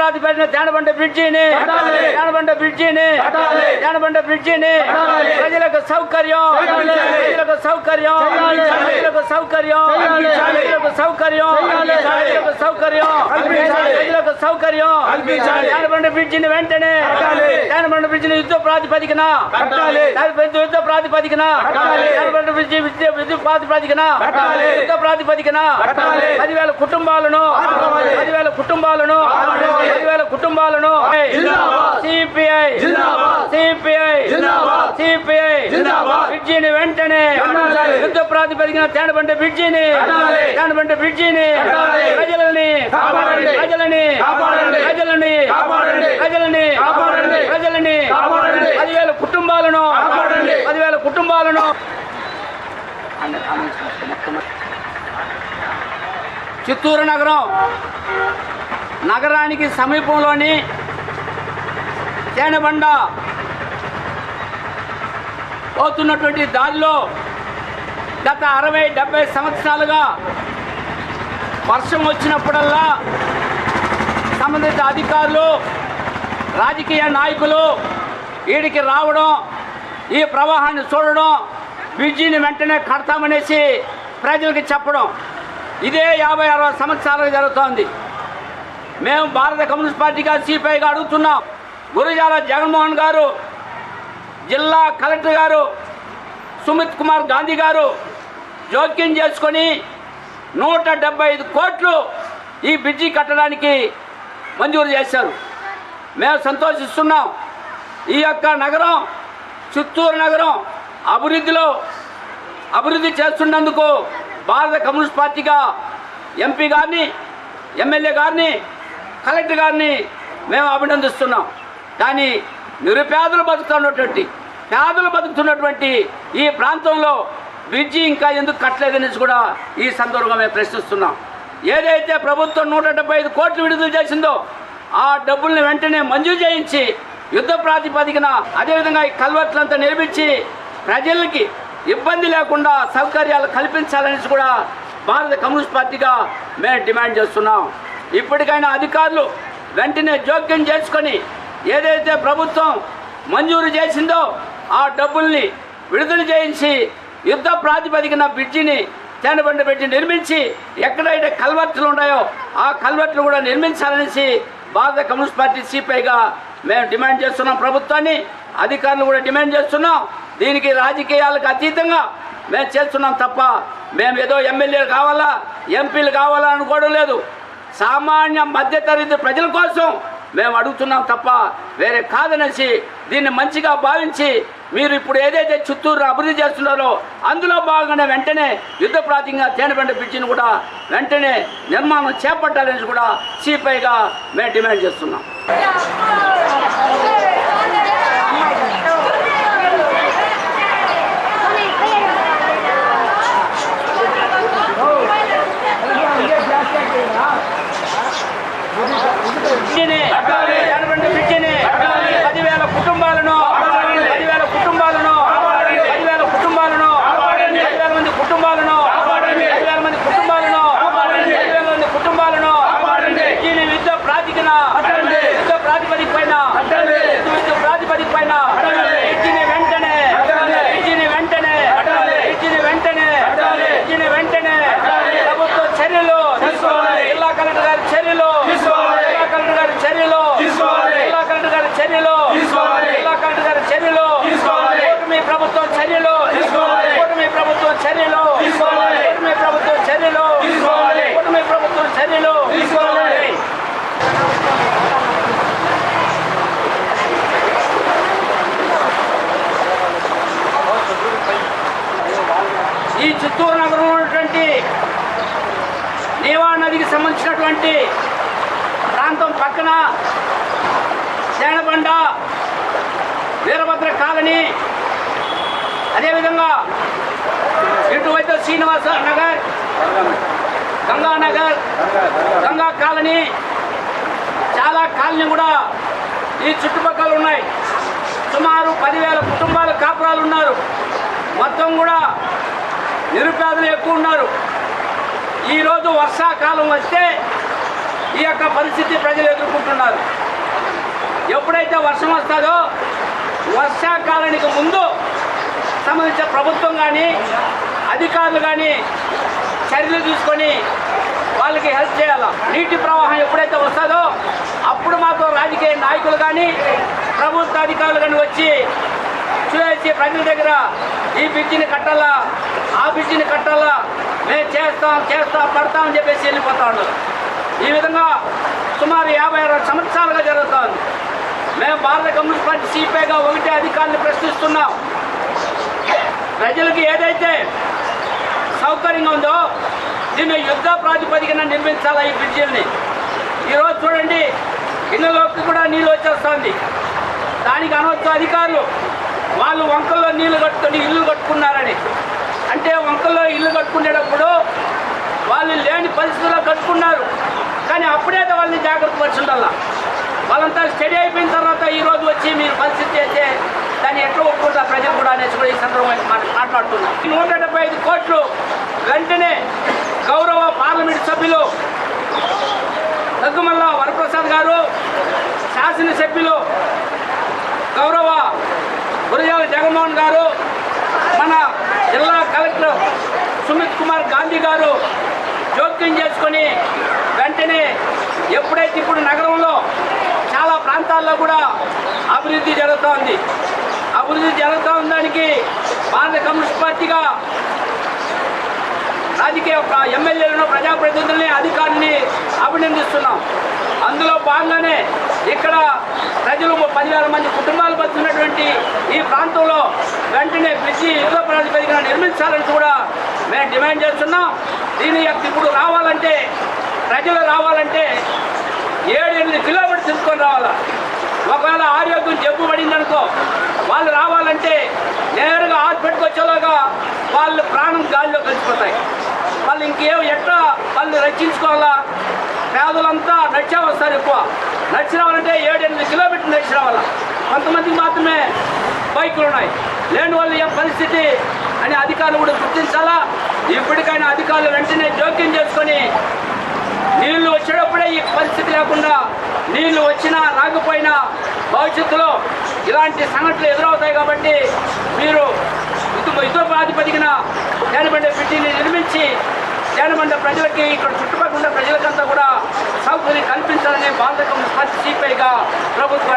ప్రాతిపదికన తేనబండ బ్రిడ్జిని. తేనబండ బ్రిడ్జిని. తేనబండ బ్రిడ్జిని. ప్రజలకు సౌకర్యం. ప్రజలకు సౌకర్యం. ప్రజలకు సౌకర్యం. ప్రజలకు సౌకర్యం. ప్రజలకు సౌకర్యం. ప్రజలకు సౌకర్యం. తేనబండ బ్రిడ్జిని వెంటనే. తేనబండ బ్రిడ్జిని యుద్ధ ప్రాతిపదికన యుద్ధ ప్రాతిపదికన. తేనబండ బ్రిడ్జి విద్యుత్ ప్రాతిపదికన. యుద్ధ ప్రాతిపదికన. పదివేల కుటుంబాలను. పదివేల కుటుంబాలను. పదివేల కుటుంబాలను. సిపిఐ. సిపిఐ. సిపిఐ. బ్రిడ్జిని వెంటనే. యుద్ధ ప్రాతిపదికన తేనబండ బ్రిడ్జిని. తేనబండ బ్రిడ్జిని. ప్రజలని. ప్రజలని. ప్రజలని. ప్రజలని. ప్రజలని. పదివేల కుటుంబాలను. పదివేల కుటుంబాలను చిత్తూరు నగరం నగరానికి సమీపంలోని తేనెబండ పోతున్నటువంటి దారిలో గత అరవై డెబ్బై సంవత్సరాలుగా వర్షం వచ్చినప్పుడల్లా సంబంధిత అధికారులు రాజకీయ నాయకులు వీడికి రావడం ఈ ప్రవాహాన్ని చూడడం బ్రిడ్జిని వెంటనే కడతామనేసి ప్రజలకు చెప్పడం. ఇదే యాభై అరవై సంవత్సరాలుగా జరుగుతోంది. మేము భారత కమ్యూనిస్ట్ పార్టీగా సిపిఐగా అడుగుతున్నాం. గురుజాల జగన్మోహన్ గారు జిల్లా కలెక్టర్ గారు సుమిత్ కుమార్ గాంధీ గారు జోక్యం చేసుకొని నూట ఐదు కోట్లు ఈ బ్రిడ్జి కట్టడానికి మంజూరు చేశారు. మేము సంతోషిస్తున్నాం. ఈ యొక్క నగరం చిత్తూరు నగరం అభివృద్ధిలో అభివృద్ధి చేస్తున్నందుకు భారత కమ్యూనిస్ట్ పార్టీగా ఎంపీ గారిని ఎమ్మెల్యే గారిని కలెక్టర్ గారిని మేము అభినందిస్తున్నాం. కానీ నిరుపేదలు బతుకుతున్నటువంటి పేదలు బతుకుతున్నటువంటి ఈ ప్రాంతంలో బ్రిడ్జి ఇంకా ఎందుకు కట్టలేదని కూడా ఈ సందర్భంగా మేము ప్రశ్నిస్తున్నాం. ఏదైతే ప్రభుత్వం నూట డెబ్బై ఐదు కోట్లు విడుదల చేసిందో ఆ డబ్బుల్ని వెంటనే మంజూరు చేయించి యుద్ధ ప్రాతిపదికన అదేవిధంగా ఈ కల్వర్ట్లంతా నిర్మించి ప్రజలకి ఇబ్బంది లేకుండా సౌకర్యాలు కల్పించాలనేసి కూడా భారత కమ్యూనిస్ట్ పార్టీగా మేము డిమాండ్ చేస్తున్నాం. ఇప్పటికైనా అధికారులు వెంటనే జోక్యం చేసుకొని ఏదైతే ప్రభుత్వం మంజూరు చేసిందో ఆ డబ్బుల్ని విడుదల చేయించి యుద్ధ ప్రాతిపదికన బ్రిడ్జిని తేనబండ పెట్టి నిర్మించి ఎక్కడైతే కల్వర్ట్లు ఉన్నాయో ఆ కల్వర్ట్లు కూడా నిర్మించాలనేసి భారత కమ్యూనిస్ట్ పార్టీ సిపిఐగా మేము డిమాండ్ చేస్తున్నాం. ప్రభుత్వాన్ని అధికారులు కూడా డిమాండ్ చేస్తున్నాం. దీనికి రాజకీయాలకు అతీతంగా మేము చేస్తున్నాం తప్ప మేము ఏదో ఎమ్మెల్యేలు కావాలా ఎంపీలు కావాలా అనుకోవడం లేదు. సామాన్య మధ్యతరగతి ప్రజల కోసం మేము అడుగుతున్నాం తప్ప వేరే కాదనేసి దీన్ని మంచిగా భావించి మీరు ఇప్పుడు ఏదైతే చిత్తూరు అభివృద్ధి చేస్తున్నారో అందులో భాగంగానే వెంటనే యుద్ధ ప్రాతిగా తేనెబెండ బ్రిడ్జిని కూడా వెంటనే నిర్మాణం చేపట్టాలని కూడా సిపిఐగా మేము డిమాండ్ చేస్తున్నాం బ్రిడ్జిని కట్టాలి. తేనెబండ బ్రిడ్జిని కట్టాలి. పదివేల కుటుంబాలను కాపాడండి. పదివేల కుటుంబాలను కాపాడండి. పదివేల కుటుంబాలను కాపాడండి. పదివేల మంది కుటుంబాలను కాపాడండి. పదివేల మంది కుటుంబాలను కాపాడండి. పదివేల మంది కుటుంబాలను కాపాడండి. బ్రిడ్జిని యుద్ధ ప్రాతికన కట్టండి. యుద్ధ ప్రాతిపదిక పైన కట్టండి. యుద్ధ ప్రాతిపదిక పైన కట్టండి. బ్రిడ్జిని వెంటనే కట్టండి. బ్రిడ్జిని వెంటనే కట్టాలి. బ్రిడ్జిని వెంటనే కట్టాలి. బ్రిడ్జిని వెంటనే కట్టాలి. ప్రభుత్వ చర్యలు తీసుకోవాలి. జిల్లా కలెక్టర్ గారి చర్యలు తీసుకోవాలి. జిల్లా కలెక్టర్ గారి చర్యలు తీసుకోవాలి. జిల్లా కలెక్టర్ గారి చర్యలు తీసుకోవాలి. జిల్లా కలెక్టర్ గారి చర్యలు తీసుకోవాలి. కూటమి ప్రభుత్వం చర్యలు తీసుకోవాలి. కూటమి ప్రభుత్వం చర్యలు తీసుకోవాలి. కూటమి ప్రభుత్వం చర్యలు తీసుకోవాలి. కూటమి ప్రభుత్వం చర్యలు తీసుకోవాలి. ఈ చిత్తూరు ఉన్నటువంటి నీవా నదికి సంబంధించినటువంటి ప్రాంతం పక్కన సేనబండ వీరభద్ర కాలనీ అదేవిధంగా ఇటువైపు శ్రీనివాస నగర్ గంగానగర్ గంగా కాలనీ చాలా కాలనీ కూడా ఈ చుట్టుపక్కల ఉన్నాయి. సుమారు పదివేల కుటుంబాలు కాపురాలు ఉన్నారు. మొత్తం కూడా నిరుపేదలు ఎక్కువ ఉన్నారు. ఈరోజు వర్షాకాలం వస్తే ఈ యొక్క పరిస్థితి ప్రజలు ఎదుర్కొంటున్నారు. ఎప్పుడైతే వర్షం వస్తుందో వర్షాకాలానికి ముందు సంబంధించిన ప్రభుత్వం కానీ అధికారులు కానీ చర్యలు తీసుకొని వాళ్ళకి హెల్ప్ చేయాలి? నీటి ప్రవాహం ఎప్పుడైతే వస్తుందో అప్పుడు మాకు రాజకీయ నాయకులు కానీ ప్రభుత్వ అధికారులు కానీ వచ్చి చూసి ప్రజల దగ్గర ఈ బ్రిడ్జిని కట్టాలా? ఆ బ్రిడ్జిని కట్టాలా? మేము చేస్తాం చేస్తాం పడతాం అని చెప్పేసి వెళ్ళిపోతా ఈ విధంగా సుమారు యాభై అరవై సంవత్సరాలుగా జరుగుతుంది. మేము భారత కమ్యూనిస్ట్ పార్టీ సిపిఐగా ఒకటే అధికారులు ప్రశ్నిస్తున్నాం. ప్రజలకు ఏదైతే సౌకర్యంగా ఉందో దీన్ని యుద్ధ ప్రాతిపదికన నిర్మించాలా ఈ బ్రిడ్జిల్ని? ఈరోజు చూడండి ఇళ్ళలోకి కూడా నీళ్ళు వచ్చేస్తుంది. దానికి అనవచ్చు అధికారులు వాళ్ళు వంకల్లో నీళ్ళు కట్టుకొని ఇల్లు కట్టుకున్నారని. అంటే వంకల్లో ఇల్లు కట్టుకునేటప్పుడు వాళ్ళు లేని పరిస్థితుల్లో కట్టుకున్నారు. కానీ అప్పుడే వాళ్ళని జాగ్రత్త పరుచుండాలా. వాళ్ళంతా స్టడీ అయిపోయిన తర్వాత ఈ రోజు వచ్చి మీరు పరిస్థితి చేస్తే దాన్ని ఎట్లా ఒప్పుకుంటారు ప్రజలు కూడా అనేసి కూడా ఈ సందర్భంగా మాట్లా- మాట్లాడుతున్నాం. నూట డెబ్బై ఐదు కోట్లు వెంటనే గౌరవ పార్లమెంట్ సభ్యులు దగ్గుమల్ల వరప్రసాద్ గారు శాసనసభ్యులు గౌరవ గురజాల జగన్మోహన్ గారు మన జిల్లా కలెక్టర్ సుమిత్ కుమార్ గాంధీ గారు జోక్యం చేసుకొని వెంటనే ఎప్పుడైతే ఇప్పుడు నగరంలో చాలా ప్రాంతాల్లో కూడా అభివృద్ధి జరుగుతూ ఉంది అభివృద్ధి జరుగుతూ ఉండడానికి భారత కమ్యూనిస్ట్ పార్టీగా రాజకీయ ఎమ్మెల్యేలను ప్రజాప్రతినిధుల్ని అధికారుల్ని అభినందిస్తున్నాం. అందులో భాగంగానే ఇక్కడ ప్రజలు పదివేల మంది కుటుంబాలు బతున్నటువంటి ఈ ప్రాంతంలో వెంటనే బ్రిడ్జి యుద్ధ ప్రాతిపదికన నిర్మించాలని కూడా మేము డిమాండ్ చేస్తున్నాం. దీని యొక్క ఇప్పుడు రావాలంటే ప్రజలు రావాలంటే ఏడు ఎనిమిది కిలోమీటర్స్ తీసుకొని రావాలా? ఒకవేళ ఆరోగ్యం జబ్బు పడిందనుకో వాళ్ళు రావాలంటే నేరుగా హాస్పిటల్కి వచ్చేలాగా వాళ్ళు ప్రాణం గాలిలో కలిసిపోతాయి. వాళ్ళు ఇంకేం ఎట్లా వాళ్ళు రక్షించుకోవాలా? పేదలంతా నడిచే వస్తారు ఎక్కువ నడిచి ఏడెనిమిది ఏడు ఎనిమిది కిలోమీటర్లు నడిచి కొంతమందికి మాత్రమే బైకులు ఉన్నాయి. లేని వాళ్ళు ఏం పరిస్థితి అని అధికారులు కూడా గుర్తించాలా? ఇప్పటికైనా అధికారులు వెంటనే జోక్యం చేసుకొని నీళ్ళు వచ్చేటప్పుడే ఈ పరిస్థితి లేకుండా నీళ్ళు వచ్చినా రాకపోయినా భవిష్యత్తులో ఇలాంటి సంఘటనలు ఎదురవుతాయి కాబట్టి మీరు ఇటు ఇతర ప్రాతిపదికన జానబండ బిడ్డీని నిర్మించి జనమండ ప్రజలకి ఇక్కడ చుట్టుపక్కల ఉన్న ప్రజలకంతా కూడా సౌకర్యం కల్పించాలనే బాధకం స్పష్ట సిపిఐగా ప్రభుత్వం